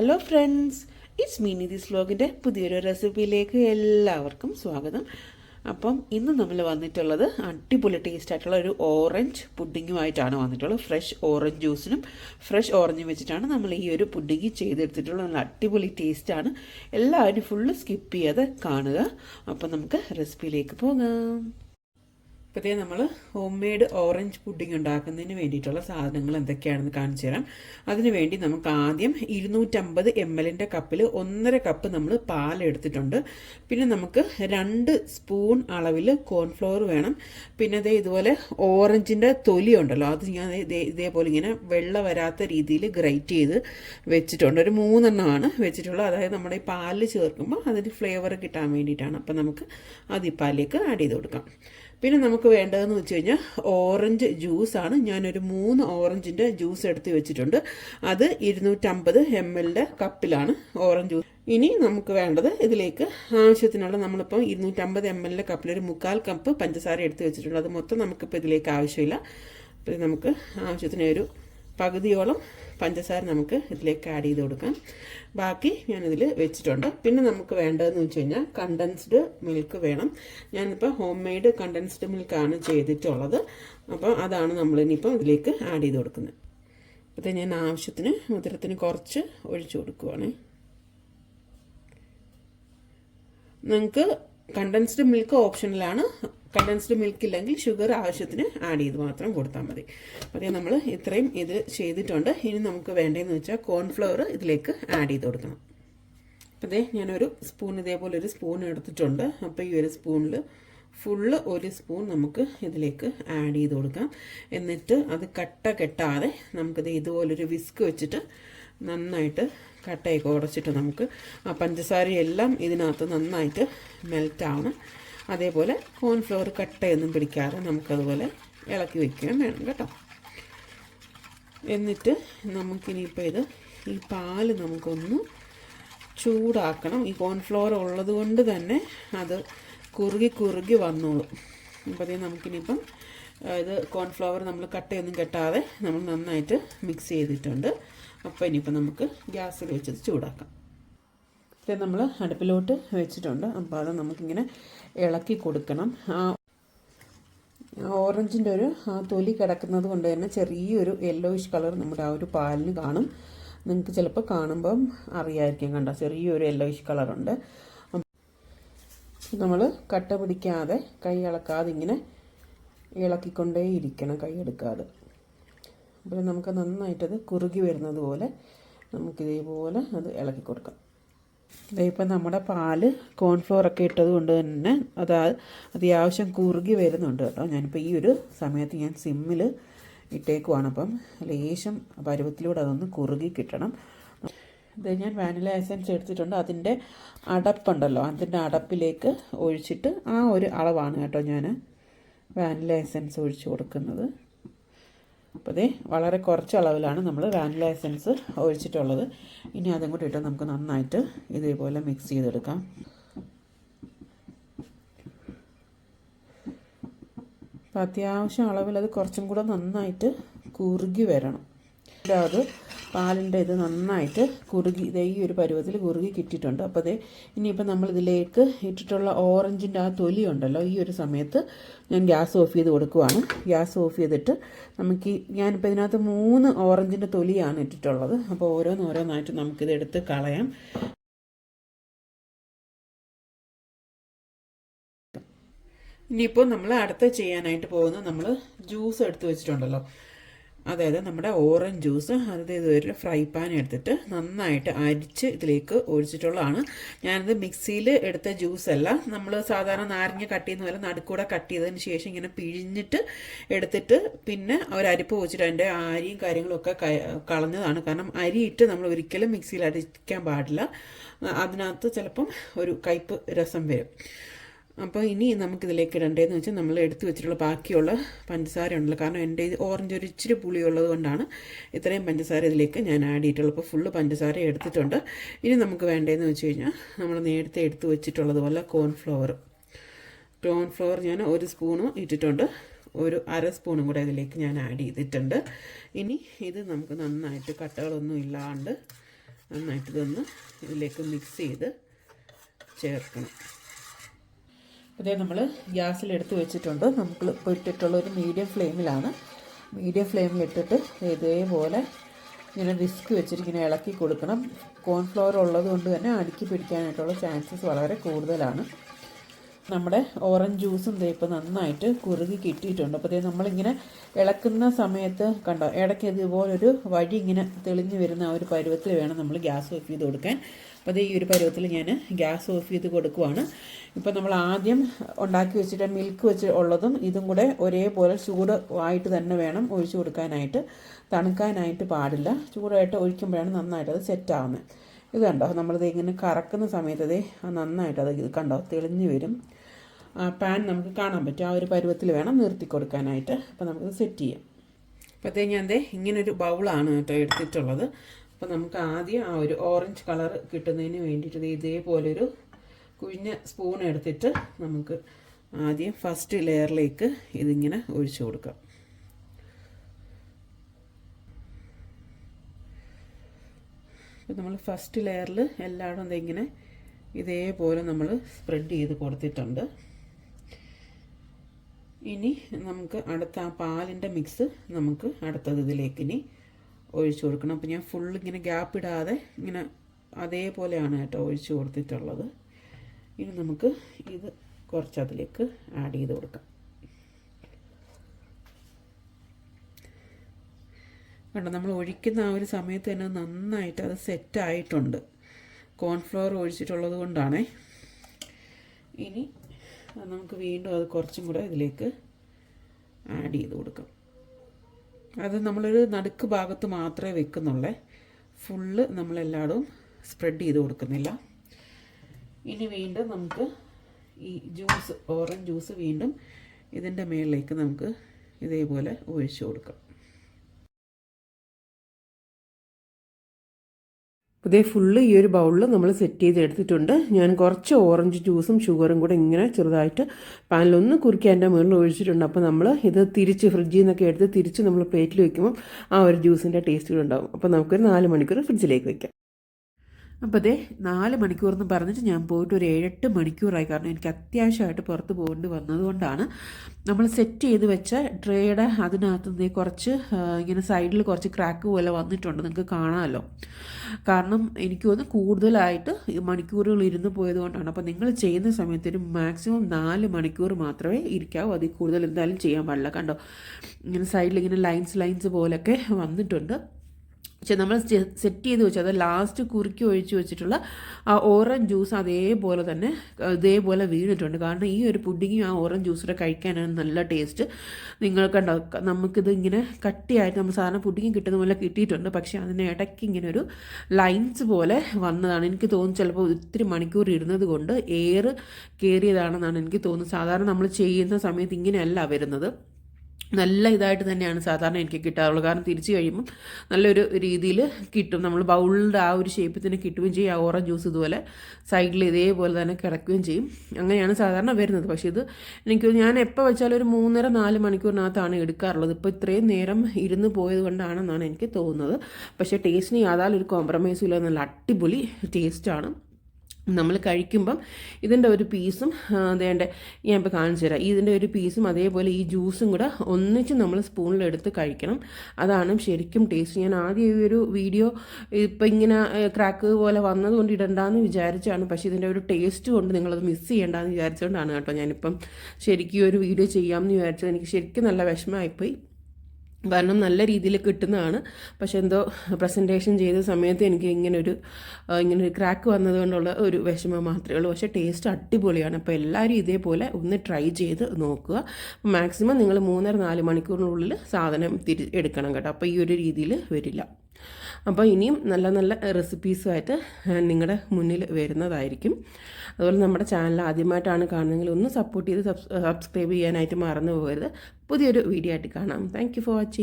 Hello friends it's Meeni this വ്ലോഗിന്റെ പുതിയൊരു റെസിപ്പിയിലേക്ക് എല്ലാവർക്കും സ്വാഗതം. അപ്പം ഇന്ന് നമ്മൾ വന്നിട്ടുള്ളത് അടിപൊളി ടേസ്റ്റ് ആയിട്ടുള്ള ഒരു ഓറഞ്ച് പുഡിങ്ങുമായിട്ടാണ് വന്നിട്ടുള്ളത്. ഫ്രഷ് ഓറഞ്ച് ജ്യൂസിനും ഫ്രഷ് ഓറഞ്ചും വെച്ചിട്ടാണ് നമ്മൾ ഈ ഒരു പുഡിങ് ചെയ്തെടുത്തിട്ടുള്ളത്. നല്ല അടിപൊളി ടേസ്റ്റാണ് എല്ലാവരും ഫുള്ള് സ്കിപ്പ് ചെയ്യാതെ കാണുക. അപ്പം നമുക്ക് റെസിപ്പിയിലേക്ക് പോകാം. ഇപ്പോഴത്തേ നമ്മൾ ഹോം മെയ്ഡ് ഓറഞ്ച് പുഡിംഗ് ഉണ്ടാക്കുന്നതിന് വേണ്ടിയിട്ടുള്ള സാധനങ്ങൾ എന്തൊക്കെയാണെന്ന് കാണിച്ചു തരാം. അതിന് വേണ്ടി നമുക്ക് ആദ്യം ഇരുന്നൂറ്റമ്പത് എം എല്ലിന്റെ കപ്പിൽ ഒന്നര കപ്പ് നമ്മൾ പാലെടുത്തിട്ടുണ്ട് പിന്നെ നമുക്ക് രണ്ട് സ്പൂൺ അളവിൽ കോൺഫ്ലോർ വേണം. പിന്നെ അതേ ഇതുപോലെ ഓറഞ്ചിന്റെ തൊലി ഉണ്ടല്ലോ അത് ഞാൻ ഇതേ ഇതേപോലെ ഇങ്ങനെ വെള്ള വരാത്ത രീതിയിൽ ഗ്രൈറ്റ് ചെയ്ത് വെച്ചിട്ടുണ്ട്. ഒരു മൂന്നെണ്ണമാണ് വെച്ചിട്ടുള്ളത്. അതായത് നമ്മുടെ ഈ പാലിൽ ചേർക്കുമ്പോൾ അതിന് ഫ്ലേവർ കിട്ടാൻ വേണ്ടിയിട്ടാണ്. അപ്പം നമുക്ക് അത് ഈ പാലിലേക്ക് ആഡ് ചെയ്ത് കൊടുക്കാം. പിന്നെ നമുക്ക് വേണ്ടതെന്ന് വെച്ച് കഴിഞ്ഞാൽ ഓറഞ്ച് ജ്യൂസാണ് ഞാനൊരു മൂന്ന് ഓറഞ്ചിന്റെ ജ്യൂസ് എടുത്ത് വെച്ചിട്ടുണ്ട്. അത് ഇരുന്നൂറ്റമ്പത് എം എല്ലിന്റെ കപ്പിലാണ് ഓറഞ്ച് ജ്യൂസ് ഇനി നമുക്ക് വേണ്ടത് ഇതിലേക്ക് ആവശ്യത്തിനുള്ള നമ്മളിപ്പം ഇരുന്നൂറ്റമ്പത് എം എല്ലിന്റെ കപ്പിലൊരു മുക്കാൽ കപ്പ് പഞ്ചസാര എടുത്ത് വെച്ചിട്ടുണ്ട്. അത് മൊത്തം നമുക്കിപ്പോൾ ഇതിലേക്ക് ആവശ്യമില്ല. അപ്പോൾ നമുക്ക് ആവശ്യത്തിന് ഒരു പകുതിയോളം പഞ്ചസാര നമുക്ക് ഇതിലേക്ക് ആഡ് ചെയ്ത് കൊടുക്കാം. ബാക്കി ഞാനിതിൽ വെച്ചിട്ടുണ്ട്. പിന്നെ നമുക്ക് വേണ്ടതെന്ന് വെച്ച് കഴിഞ്ഞാൽ കണ്ടൻസ്ഡ് മിൽക്ക് വേണം. ഞാനിപ്പോൾ ഹോം മെയ്ഡ് കണ്ടൻസ്ഡ് മിൽക്കാണ് ചെയ്തിട്ടുള്ളത്. അപ്പോൾ അതാണ് നമ്മൾ ഇനിയിപ്പോൾ ഇതിലേക്ക് ആഡ് ചെയ്ത് കൊടുക്കുന്നത്. അപ്പോൾ ഞാൻ ആവശ്യത്തിന് മധുരത്തിന് കുറച്ച് ഒഴിച്ചു കൊടുക്കുവാണ്. നിങ്ങൾക്ക് കണ്ടൻസ്ഡ് മിൽക്ക് ഓപ്ഷനിലാണ് കണ്ടൻസ്ഡ് മിൽക്ക് ഇല്ലെങ്കിൽ ഷുഗർ ആവശ്യത്തിന് ആഡ് ചെയ്ത് മാത്രം കൊടുത്താൽ മതി. അപ്പോൾ നമ്മൾ ഇത്രയും ഇത് ചെയ്തിട്ടുണ്ട്. ഇനി നമുക്ക് വേണ്ടതെന്ന് വെച്ചാൽ കോൺഫ്ലവർ ഇതിലേക്ക് ആഡ് ചെയ്ത് കൊടുക്കണം. അപ്പോൾ ഇതേ ഞാനൊരു സ്പൂൺ ഇതേപോലെ ഒരു സ്പൂൺ എടുത്തിട്ടുണ്ട്. അപ്പോൾ ഈ ഒരു സ്പൂണിൽ ഫുള്ള് ഒരു സ്പൂൺ നമുക്ക് ഇതിലേക്ക് ആഡ് ചെയ്ത് കൊടുക്കാം. എന്നിട്ട് അത് കട്ട കെട്ടാതെ നമുക്കിത് ഇതുപോലൊരു വിസ്ക് വെച്ചിട്ട് നന്നായിട്ട് കട്ടയൊക്കെ ഉടച്ചിട്ട് നമുക്ക് ആ പഞ്ചസാരയെല്ലാം ഇതിനകത്ത് നന്നായിട്ട് മെൽറ്റാവണം അതേപോലെ കോൺഫ്ലവർ കട്ടയൊന്നും പിടിക്കാതെ നമുക്കതുപോലെ ഇളക്കി വയ്ക്കുകയും വേണം കേട്ടോ. എന്നിട്ട് നമുക്കിനിയിപ്പോൾ ഇത് ഈ പാൽ നമുക്കൊന്ന് ചൂടാക്കണം. ഈ കോൺഫ്ലവർ ഉള്ളത് കൊണ്ട് തന്നെ അത് കുറുകി കുറുകി വന്നോളും. അപ്പോൾ നമുക്കിനിയിപ്പം ഇത് കോൺഫ്ലവർ നമ്മൾ കട്ടയൊന്നും കെട്ടാതെ നമ്മൾ നന്നായിട്ട് മിക്സ് ചെയ്തിട്ടുണ്ട്. അപ്പോൾ ഇനിയിപ്പോൾ നമുക്ക് ഗ്യാസിൽ വെച്ചത് ചൂടാക്കാം. ഇത് നമ്മൾ അടുപ്പിലോട്ട് വെച്ചിട്ടുണ്ട്. അപ്പോൾ അത് നമുക്കിങ്ങനെ ഇളക്കി കൊടുക്കണം. ഓറഞ്ചിന്റെ ഒരു തൊലി കിടക്കുന്നത് കൊണ്ട് തന്നെ ചെറിയൊരു യെല്ലോയിഷ് കളർ നമ്മുടെ ആ ഒരു പാലിന് കാണും. നിങ്ങൾക്ക് ചിലപ്പോൾ കാണുമ്പം അറിയായിരിക്കും കണ്ട ചെറിയൊരു യെല്ലോയിഷ് കളറുണ്ട് നമ്മൾ കട്ട പിടിക്കാതെ കൈ ഇളക്കാതെ ഇങ്ങനെ ഇളക്കിക്കൊണ്ടേ ഇരിക്കണം കൈ എടുക്കാതെ. അപ്പോൾ നമുക്ക് നന്നായിട്ടത് കുറുകി വരുന്നത് പോലെ നമുക്കിതേപോലെ അത് ഇളക്കി കൊടുക്കാം. ഇപ്പം നമ്മുടെ പാൽ കോൺഫ്ലോറൊക്കെ ഇട്ടത് കൊണ്ട് തന്നെ അത് അത്യാവശ്യം കുറുകി വരുന്നുണ്ട് കേട്ടോ. ഞാനിപ്പോൾ ഈ ഒരു സമയത്ത് ഞാൻ സിമ്മിൽ ഇട്ടേക്കുവാണ്. അപ്പം ലേശം പരുവത്തിലൂടെ അതൊന്ന് കുറുകി കിട്ടണം. ഇത് ഞാൻ വാനില എസൻസ് എടുത്തിട്ടുണ്ട്. അതിന്റെ അടപ്പുണ്ടല്ലോ. അതിന്റെ അടപ്പിലേക്ക് ഒഴിച്ചിട്ട് ആ ഒരു അളവാണ് കേട്ടോ ഞാൻ വാനില എസൻസ് ഒഴിച്ച് കൊടുക്കുന്നത്. അപ്പോൾ വളരെ കുറച്ച് അളവിലാണ് നമ്മൾ വാനില എസൻസ് ഒഴിച്ചിട്ടുള്ളത്. ഇനി അതും കൂടി ഇട്ട് നമുക്ക് നന്നായിട്ട് ഇതേപോലെ മിക്സ് ചെയ്തെടുക്കാം. അപ്പോൾ അത്യാവശ്യം അളവിൽ അത് കുറച്ചും കൂടെ നന്നായിട്ട് കുറുകി വരണം. അത് പാലിന്റെ ഇത് നന്നായിട്ട് കുറുകി ഇതേ ഈ ഒരു പരുവത്തിൽ കുറുകി കിട്ടിയിട്ടുണ്ട്. അപ്പോൾ അതേ ഇനിയിപ്പോൾ നമ്മളിതിലേക്ക് ഇട്ടിട്ടുള്ള ഓറഞ്ചിന്റെ ആ തൊലി ഉണ്ടല്ലോ ഈ ഒരു സമയത്ത് ഞാൻ ഗ്യാസ് ഓഫ് ചെയ്ത് കൊടുക്കുവാണ്. ഗ്യാസ് ഓഫ് ചെയ്തിട്ട് നമുക്ക് ഞാനിപ്പോൾ ഇതിനകത്ത് മൂന്ന് ഓറഞ്ചിന്റെ തൊലിയാണ് ഇട്ടിട്ടുള്ളത്. അപ്പോൾ ഓരോന്നോരോന്നായിട്ട് നമുക്കിത് എടുത്ത് കളയാം. ഇനിയിപ്പോൾ നമ്മൾ അടുത്ത ചെയ്യാനായിട്ട് പോകുന്നത് നമ്മൾ ജ്യൂസ് എടുത്ത് വെച്ചിട്ടുണ്ടല്ലോ. അതായത് നമ്മുടെ ഓറഞ്ച് ജ്യൂസ് അതായത് ഒരു ഫ്രൈ പാൻ എടുത്തിട്ട് നന്നായിട്ട് അരിച്ച് ഇതിലേക്ക് ഒഴിച്ചിട്ടുള്ളതാണ്. ഞാനിത് മിക്സിയിൽ എടുത്ത ജ്യൂസ് അല്ല. നമ്മൾ സാധാരണ നാരങ്ങ കട്ട് ചെയ്യുന്ന പോലെ നടുക്കൂടെ കട്ട് ചെയ്തതിന് ശേഷം ഇങ്ങനെ പിഴിഞ്ഞിട്ട് എടുത്തിട്ട് പിന്നെ ഒരരിപ്പ് വെച്ചിട്ട് അതിന്റെ അരിയും കാര്യങ്ങളൊക്കെ കളഞ്ഞതാണ്. കാരണം അരിയിട്ട് നമ്മൾ ഒരിക്കലും മിക്സിയിൽ അടിക്കാൻ പാടില്ല. അതിനകത്ത് ചിലപ്പം ഒരു കയ്പ്പ് രസം വരും. അപ്പോൾ ഇനി നമുക്കിതിലേക്ക് ഇടേണ്ടതെന്ന് വെച്ചാൽ നമ്മൾ എടുത്തു വെച്ചിട്ടുള്ള ബാക്കിയുള്ള പഞ്ചസാര ഉണ്ടല്ലോ. കാരണം എന്റെ ഓറഞ്ച് ഒരു ഇച്ചിരി പുളിയുള്ളത് കൊണ്ടാണ് ഇത്രയും പഞ്ചസാര ഇതിലേക്ക് ഞാൻ ആഡ് ചെയ്തിട്ടുള്ളത്. അപ്പോൾ ഫുള്ള് പഞ്ചസാര എടുത്തിട്ടുണ്ട്. ഇനി നമുക്ക് വേണ്ടതെന്ന് വെച്ച് കഴിഞ്ഞാൽ നമ്മൾ നേരത്തെ എടുത്തു വെച്ചിട്ടുള്ളതുപോലെ കോൺഫ്ലവർ കോൺഫ്ലവർ ഞാൻ ഒരു സ്പൂണും ഇട്ടിട്ടുണ്ട്. ഒരു അര സ്പൂണും കൂടെ ഇതിലേക്ക് ഞാൻ ആഡ് ചെയ്തിട്ടുണ്ട്. ഇനി ഇത് നമുക്ക് നന്നായിട്ട് കട്ടകളൊന്നും ഇല്ലാണ്ട് നന്നായിട്ട് ഇതൊന്ന് ഇതിലേക്ക് മിക്സ് ചെയ്ത് ചേർക്കണം. അതേ നമ്മൾ ഗ്യാസിൽ ഗ്യാസിലെടുത്ത് വെച്ചിട്ടുണ്ട്. നമുക്ക് ഇപ്പോൾ ഇട്ടിട്ടുള്ള ഒരു മീഡിയം ഫ്ലെയിമിലാണ്. മീഡിയം ഫ്ലെയിമിൽ ഇട്ടിട്ട് ഇതേപോലെ ഇങ്ങനെ വിസ്ക് വെച്ചിട്ട് ഇങ്ങനെ ഇളക്കി കൊടുക്കണം. കോൺഫ്ലവർ ഉള്ളത് കൊണ്ട് തന്നെ അടുക്കി പിടിക്കാനായിട്ടുള്ള ചാൻസസ് വളരെ കൂടുതലാണ്. നമ്മുടെ ഓറഞ്ച് ജ്യൂസും ഇപ്പോൾ നന്നായിട്ട് കുറുകി കിട്ടിയിട്ടുണ്ട്. അപ്പോൾ ഇതേ നമ്മളിങ്ങനെ ഇളക്കുന്ന സമയത്ത് കണ്ടോ ഇടയ്ക്ക് ഇതുപോലൊരു വഴി ഇങ്ങനെ തെളിഞ്ഞു വരുന്ന ആ ഒരു പരുവത്തിൽ വേണം നമ്മൾ ഗ്യാസ് ഓഫ് ചെയ്ത് കൊടുക്കാൻ. അപ്പോൾ ഈ ഒരു പരുവത്തിൽ ഞാൻ ഗ്യാസ് ഓഫ് ചെയ്ത് കൊടുക്കുവാണ്. ഇപ്പോൾ നമ്മൾ ആദ്യം ഉണ്ടാക്കി വെച്ചിട്ട് മിൽക്ക് വെച്ച് ഉള്ളതും ഇതും കൂടെ ഒരേപോലെ ചൂട് ആയിട്ട് തന്നെ വേണം ഒഴിച്ചു കൊടുക്കാനായിട്ട്. തണുക്കാനായിട്ട് പാടില്ല. ചൂടായിട്ട് ഒഴിക്കുമ്പോഴാണ് നന്നായിട്ട് അത് സെറ്റാവുന്നത് ഇത് കണ്ടോ നമ്മളിത് ഇങ്ങനെ കറക്കുന്ന സമയത്ത് അതേ നന്നായിട്ട് അത് കണ്ടോ തെളിഞ്ഞു വരും. പാൻ നമുക്ക് കാണാൻ പറ്റും. ആ ഒരു പരുവത്തിൽ വേണം നിർത്തി കൊടുക്കാനായിട്ട്. അപ്പോൾ നമുക്ക് സെറ്റ് ചെയ്യാം. അപ്പോഴത്തേ ഞാൻ ദേ ഇങ്ങനൊരു ബൗളാണ് കേട്ടോ എടുത്തിട്ടുള്ളത്. അപ്പോൾ നമുക്ക് ആദ്യം ആ ഒരു ഓറഞ്ച് കളർ കിട്ടുന്നതിന് വേണ്ടിയിട്ട് ഇതേപോലൊരു കുഴിഞ്ഞ സ്പൂൺ എടുത്തിട്ട് നമുക്ക് ആദ്യം ഫസ്റ്റ് ലെയറിലേക്ക് ഇതിങ്ങനെ ഒഴിച്ചു കൊടുക്കാം. നമ്മൾ ഫസ്റ്റ് ലെയറിൽ എല്ലായിടും ഇങ്ങനെ ഇതേപോലെ നമ്മൾ സ്പ്രെഡ് ചെയ്ത് കൊടുത്തിട്ടുണ്ട്. ഇനി നമുക്ക് അടുത്ത ആ പാലിന്റെ മിക്സ് നമുക്ക് അടുത്തത് ഇതിലേക്ക് ഇനി ഒഴിച്ചു കൊടുക്കണം. അപ്പോൾ ഞാൻ ഫുൾ ഇങ്ങനെ ഗ്യാപ്പ് ഇടാതെ ഇങ്ങനെ അതേപോലെയാണ് കേട്ടോ ഒഴിച്ചു കൊടുത്തിട്ടുള്ളത്. ഇനി നമുക്ക് ഇത് കുറച്ച് അതിലേക്ക് ആഡ് ചെയ്ത് കൊടുക്കാം. കണ്ടോ നമ്മൾ ഒഴിക്കുന്ന ആ ഒരു സമയത്ത് തന്നെ നന്നായിട്ട് അത് സെറ്റായിട്ടുണ്ട് കോൺഫ്ലവർ ഒഴിച്ചിട്ടുള്ളത് കൊണ്ടാണേ. ഇനി നമുക്ക് വീണ്ടും അത് കുറച്ചും കൂടെ ഇതിലേക്ക് ആഡ് ചെയ്ത് കൊടുക്കാം. അത് നമ്മളൊരു നടുക്ക് ഭാഗത്ത് മാത്രമേ വെക്കുന്നുള്ളേ. ഫുള്ള് നമ്മളെല്ലായിടും സ്പ്രെഡ് ചെയ്ത് കൊടുക്കുന്നില്ല. ഇനി വീണ്ടും നമുക്ക് ഈ ജ്യൂസ് ഓറഞ്ച് ജ്യൂസ് വീണ്ടും ഇതിന്റെ മേളിലേക്ക് നമുക്ക് ഇതേപോലെ ഒഴിച്ചു കൊടുക്കാം. ഇതേ ഫുള്ള് ഈ ഒരു ബൗളിൽ നമ്മൾ സെറ്റ് ചെയ്ത് എടുത്തിട്ടുണ്ട് ഞാൻ കുറച്ച് ഓറഞ്ച് ജ്യൂസും ഷുഗറും കൂടെ ഇങ്ങനെ ചെറുതായിട്ട് പാനിലൊന്ന് കുറുക്കി അതിന്റെ മുകളിൽ ഒഴിച്ചിട്ടുണ്ട്. അപ്പോൾ നമ്മൾ ഇത് തിരിച്ച് ഫ്രിഡ്ജിൽ നിന്നൊക്കെ എടുത്ത് തിരിച്ച് നമ്മൾ പ്ലേറ്റിൽ വെക്കുമ്പോൾ ആ ഒരു ജ്യൂസിന്റെ ടേസ്റ്റുകൾ ഉണ്ടാവും. അപ്പോൾ നമുക്കൊരു നാല് മണിക്കൂർ ഫ്രിഡ്ജിലേക്ക് വെക്കാം. അപ്പോൾ അതേ നാല് മണിക്കൂർ എന്ന് പറഞ്ഞിട്ട് ഞാൻ പോയിട്ട് ഒരു ഏഴെട്ട് മണിക്കൂറായി. കാരണം എനിക്ക് അത്യാവശ്യമായിട്ട് പുറത്ത് പോകേണ്ടി വന്നതുകൊണ്ടാണ്. നമ്മൾ സെറ്റ് ചെയ്ത് വെച്ച ട്രേയുടെ അതിനകത്ത് കുറച്ച് ഇങ്ങനെ സൈഡിൽ കുറച്ച് ക്രാക്ക് പോലെ വന്നിട്ടുണ്ട്. നിങ്ങൾക്ക് കാണാമല്ലോ. കാരണം എനിക്ക് തോന്നുന്നു കൂടുതലായിട്ട് മണിക്കൂറുകൾ ഇരുന്ന് പോയതുകൊണ്ടാണ്. അപ്പോൾ നിങ്ങൾ ചെയ്യുന്ന സമയത്തിന് മാക്സിമം നാല് മണിക്കൂർ മാത്രമേ ഇരിക്കാവൂ. അതിൽ കൂടുതൽ എന്തായാലും ചെയ്യാൻ പാടില്ല. കണ്ടോ? ഇങ്ങനെ സൈഡിൽ ഇങ്ങനെ ലൈൻസ് ലൈൻസ് പോലൊക്കെ വന്നിട്ടുണ്ട്. പക്ഷെ നമ്മൾ സെറ്റ് ചെയ്ത് വെച്ചത് ലാസ്റ്റ് കുറുക്കി ഒഴിച്ച് വെച്ചിട്ടുള്ള ആ ഓറഞ്ച് ജ്യൂസ് അതേപോലെ തന്നെ ഇതേപോലെ വീണിട്ടുണ്ട്. കാരണം ഈ ഒരു പുഡിങ്ങും ആ ഓറഞ്ച് ജ്യൂസിന്റെ കഴിക്കാനാണ് നല്ല ടേസ്റ്റ് നിങ്ങൾക്ക് നമുക്കിത് ഇങ്ങനെ കട്ടിയായിട്ട് നമ്മൾ സാധാരണ പുഡിങ് കിട്ടുന്ന പോലെ കിട്ടിയിട്ടുണ്ട്. പക്ഷേ അതിന് ഇടയ്ക്ക് ഇങ്ങനെ ഒരു ലൈൻസ് പോലെ വന്നതാണ്. എനിക്ക് തോന്നുന്നു ചിലപ്പോൾ ഒത്തിരി മണിക്കൂർ ഇരുന്നത് കൊണ്ട് എയർ കയറിയതാണെന്നാണ് എനിക്ക് തോന്നുന്നത്. സാധാരണ നമ്മൾ ചെയ്യുന്ന സമയത്ത് ഇങ്ങനെയല്ല വരുന്നത്. നല്ല ഇതായിട്ട് തന്നെയാണ് സാധാരണ എനിക്ക് കിട്ടാറുള്ളത്. കാരണം തിരിച്ചു കഴിയുമ്പം നല്ലൊരു രീതിയിൽ കിട്ടും. നമ്മൾ ബൗളിന്റെ ആ ഒരു ഷേപ്പിൽ തന്നെ കിട്ടുകയും ചെയ്യും. ആ ഓറഞ്ച് ജ്യൂസ് ഇതുപോലെ സൈഡിൽ ഇതേപോലെ തന്നെ കിടക്കുകയും ചെയ്യും. അങ്ങനെയാണ് സാധാരണ വരുന്നത്. പക്ഷേ ഇത് എനിക്ക് ഞാൻ എപ്പോൾ വെച്ചാലും ഒരു മൂന്നര നാല് മണിക്കൂറിനകത്താണ് എടുക്കാറുള്ളത്. ഇപ്പോൾ ഇത്രയും നേരം ഇരുന്ന് പോയത് കൊണ്ടാണെന്നാണ് എനിക്ക് തോന്നുന്നത്. പക്ഷേ ടേസ്റ്റിന് യാതൊരു കോംപ്രമൈസും ഇല്ല. നല്ല അടിപൊളി ടേസ്റ്റാണ് നമ്മൾ കഴിക്കുമ്പം ഇതിന്റെ ഒരു പീസും അതേണ്ട ഞാൻ ഇപ്പോൾ കാണിച്ചു തരാം. ഇതിന്റെ ഒരു പീസും അതേപോലെ ഈ ജ്യൂസും കൂടെ ഒന്നിച്ച് നമ്മൾ സ്പൂണിലെടുത്ത് കഴിക്കണം. അതാണ് ശരിക്കും ടേസ്റ്റ്. ഞാൻ ആദ്യം ഈ ഒരു വീഡിയോ ഇപ്പം ഇങ്ങനെ ക്രാക്ക് പോലെ വന്നതുകൊണ്ട് ഇടണ്ടെന്ന് വിചാരിച്ചാണ് പക്ഷേ ഇതിന്റെ ഒരു ടേസ്റ്റ് കൊണ്ട് നിങ്ങളത് മിസ് ചെയ്യേണ്ടെന്ന് വിചാരിച്ചുകൊണ്ടാണ് കേട്ടോ ഞാനിപ്പം ശരിക്കും ഒരു വീഡിയോ ചെയ്യാമെന്ന് വിചാരിച്ചത്. എനിക്ക് ശരിക്കും നല്ല വിഷമമായിപ്പോയി. കാരണം നല്ല രീതിയിൽ കിട്ടുന്നതാണ്. പക്ഷെ എന്തോ പ്രസന്റേഷൻ ചെയ്ത സമയത്ത് എനിക്ക് ഇങ്ങനൊരു ഇങ്ങനൊരു ക്രാക്ക് വന്നതുകൊണ്ടുള്ള ഒരു വിഷമം മാത്രമേ ഉള്ളൂ. പക്ഷേ ടേസ്റ്റ് അടിപൊളിയാണ്. അപ്പോൾ എല്ലാവരും ഇതേപോലെ ഒന്ന് ട്രൈ ചെയ്ത് നോക്കുക. മാക്സിമം നിങ്ങൾ മൂന്നര നാല് മണിക്കൂറിനുള്ളിൽ സാധനം തിരി എടുക്കണം കേട്ടോ. അപ്പോൾ ഈ ഒരു രീതിയിൽ വരില്ല. അപ്പോൾ ഇനിയും നല്ല നല്ല റെസിപ്പീസുമായിട്ട് നിങ്ങളുടെ മുന്നിൽ വരുന്നതായിരിക്കും. അതുപോലെ നമ്മുടെ ചാനൽ ആദ്യമായിട്ടാണ് കാണുന്നതെങ്കിൽ ഒന്ന് സപ്പോർട്ട് ചെയ്ത് സബ്സ്ക്രൈബ് ചെയ്യാനായിട്ട് മറന്നു പോകരുത്. പുതിയൊരു വീഡിയോ ആയിട്ട് കാണാം. Thank for watching